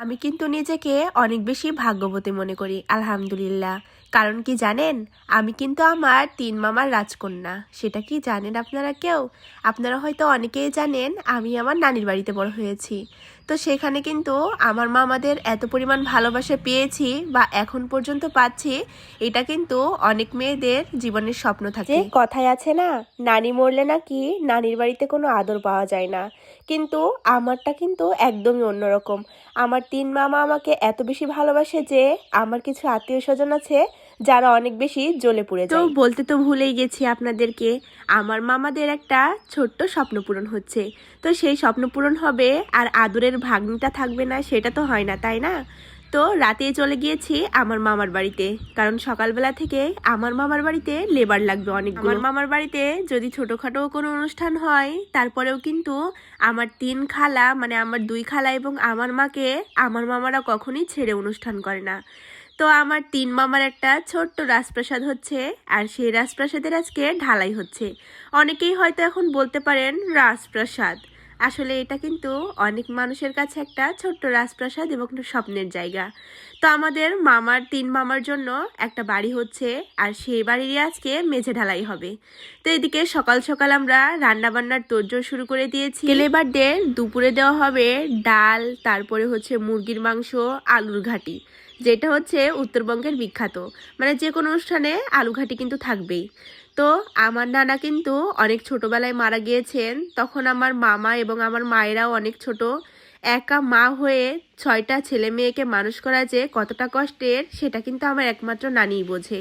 আমি কিন্তু নিজেকে অনেক বেশি ভাগ্যবতী মনে করি, আলহামদুলিল্লাহ। কারণ কি জানেন? আমি কিন্তু আমার তিন মামার রাজকন্যা। সেটা কি জানেন আপনারা কেউ? আপনারা হয়তো অনেকেই জানেন, আমি আমার নানির বাড়িতে বড় হয়েছি। তো সেখানে কিন্তু আমার মামাদের এত পরিমাণ ভালোবাসা পেয়েছি বা এখন পর্যন্ত পাচ্ছি, এটা কিন্তু অনেক মেয়েদের জীবনের স্বপ্ন থাকে। কথায় আছে না, নানি মরলে নাকি নানির বাড়িতে কোনো আদর পাওয়া যায় না। কিন্তু আমারটা কিন্তু একদমই অন্যরকম। আমার তিন মামা আমাকে এত বেশি ভালোবাসে যে, আমার কিছু আত্মীয় স্বজন আছে যারা অনেক বেশি জ্বলে পুড়ে যায়। তো বলতে তো ভুলেই গেছি আপনাদেরকে আমার মামাদের একটা ছোট্ট স্বপ্ন পূরণ হচ্ছে। তো সেই স্বপ্ন পূরণ হবে আর আদরের ভাগ্নিটা থাকবে না সেটা তো হয় না তাই না? তো রাতে চলে গিয়েছি আমার মামার বাড়িতে কারণ সকালবেলা থেকে আমার মামার বাড়িতে লেবার লাগবে অনেক আমার মামার বাড়িতে যদি ছোটখাটো কোনো অনুষ্ঠান হয় তারপরেও কিন্তু আমার তিন খালা মানে আমার দুই খালা এবং আমার মাকে আমার মামারা কখনই ছেড়ে অনুষ্ঠান করে না। তো আমার তিন মামার একটা ছোট্ট রাজপ্রাসাদ হচ্ছে, আর সেই রাজপ্রাসাদের আজকে ঢালাই হচ্ছে। অনেকেই হয়তো এখন বলতে পারেন রাজপ্রাসাদ। আসলে এটা কিন্তু অনেক মানুষের কাছে একটা ছোট্ট রাজপ্রাসাদ এবং স্বপ্নের জায়গা। তো আমাদের মামার তিন মামার জন্য একটা বাড়ি হচ্ছে, আর সেই বাড়িরই আজকে মেঝে ঢালাই হবে। তো এদিকে সকাল সকাল আমরা রান্না বান্নার তোড়জোড় শুরু করে দিয়েছি। লেবারদের দুপুরে দেওয়া হবে ডাল, তারপরে হচ্ছে মুরগির মাংস, আলুর ঘাটি। যেটা হচ্ছে উত্তরবঙ্গের বিখ্যাত। মানে যে কোনো অনুষ্ঠানে আলু ঘাটি কিন্তু থাকবেই। তো আমার নানা কিন্তু অনেক ছোটবেলায় মারা গিয়েছেন। তখন আমার মামা এবং আমার মায়েরাও অনেক ছোট। একা মা হয়ে ছয়টা ছেলে মেয়েকে মানুষ করা যে কতটা কষ্টের, সেটা কিন্তু আমার একমাত্র নানিই বোঝে।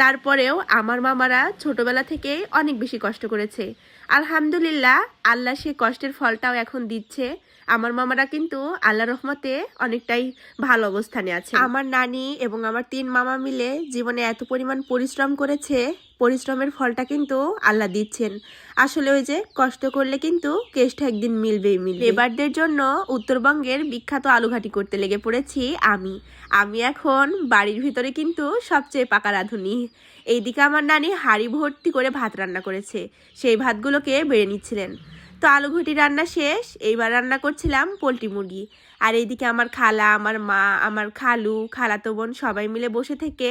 তারপরেও আমার মামারা ছোটবেলা থেকে অনেক বেশি কষ্ট করেছে। আলহামদুলিল্লাহ, আল্লাহ সে কষ্টের ফলটাও এখন দিচ্ছে। আমার মামারা কিন্তু আল্লাহ রহমতে অনেকটাই ভালো অবস্থানে আছে। আমার নানি এবং আমার তিন মামা মিলে জীবনে এত পরিমাণ পরিশ্রম করেছে, পরিশ্রমের ফলটা কিন্তু আল্লাহ দিচ্ছেন। আসলে ওই যে কষ্ট করলে কিন্তু কেষ্টা একদিন মিলবেই মিলবে। এবারদের জন্য উত্তরবঙ্গের বিখ্যাত আলুঘাটি করতে লেগে পড়েছি আমি। আমি এখন বাড়ির ভিতরে কিন্তু সবচেয়ে পাকা রাঁধুনি। এইদিকে আমার নানি হাড়ি ভর্তি করে ভাত রান্না করেছে। সেই ভাতগুলোকে বেড়ে নিচ্ছিলেন। তো আলু ঘুটি রান্না শেষ, এইবার রান্না করছিলাম পোলট্রি মুরগি। আর এইদিকে আমার খালা, আমার মা, আমার খালু, খালাতো বোন সবাই মিলে বসে থেকে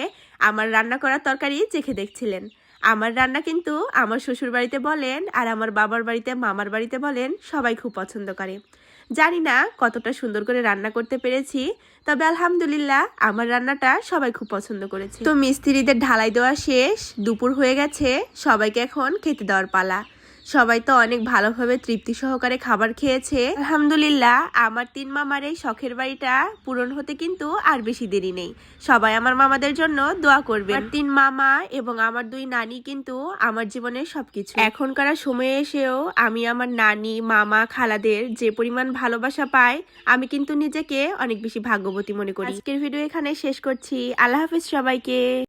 আমার রান্না করার তরকারি চেখে দেখছিলেন। আমার রান্না কিন্তু আমার শ্বশুর বাড়িতে বলেন আর আমার বাবার বাড়িতে, মামার বাড়িতে বলেন সবাই খুব পছন্দ করে। জানি না কতটা সুন্দর করে রান্না করতে পেরেছি, তবে আলহামদুলিল্লাহ আমার রান্নাটা সবাই খুব পছন্দ করেছে। তো মিস্ত্রিদের ঢালাই দেওয়া শেষ, দুপুর হয়ে গেছে, সবাইকে এখন খেতে দেওয়ার পালা। সবাই তো অনেক ভালোভাবে তৃপ্তি সহকারে খাবার খেয়েছে। আলহামদুলিল্লাহ, আমার তিন মামার এই শখের বাড়িটা পূরণ হতে কিন্তু আর বেশি দেরি নেই। সবাই আমার মামাদের জন্য দোয়া করবে আর তিন মামা এবং আমার দুই নানি কিন্তু আমার জীবনের সবকিছু। এখনকার সময়ে এসেও আমি আমার নানি, মামা, খালাদের যে পরিমাণ ভালোবাসা পাই, আমি কিন্তু নিজেকে অনেক বেশি ভাগ্যবতী মনে করি। আজকের ভিডিও এখানে শেষ করছি। আল্লাহ হাফিজ সবাইকে।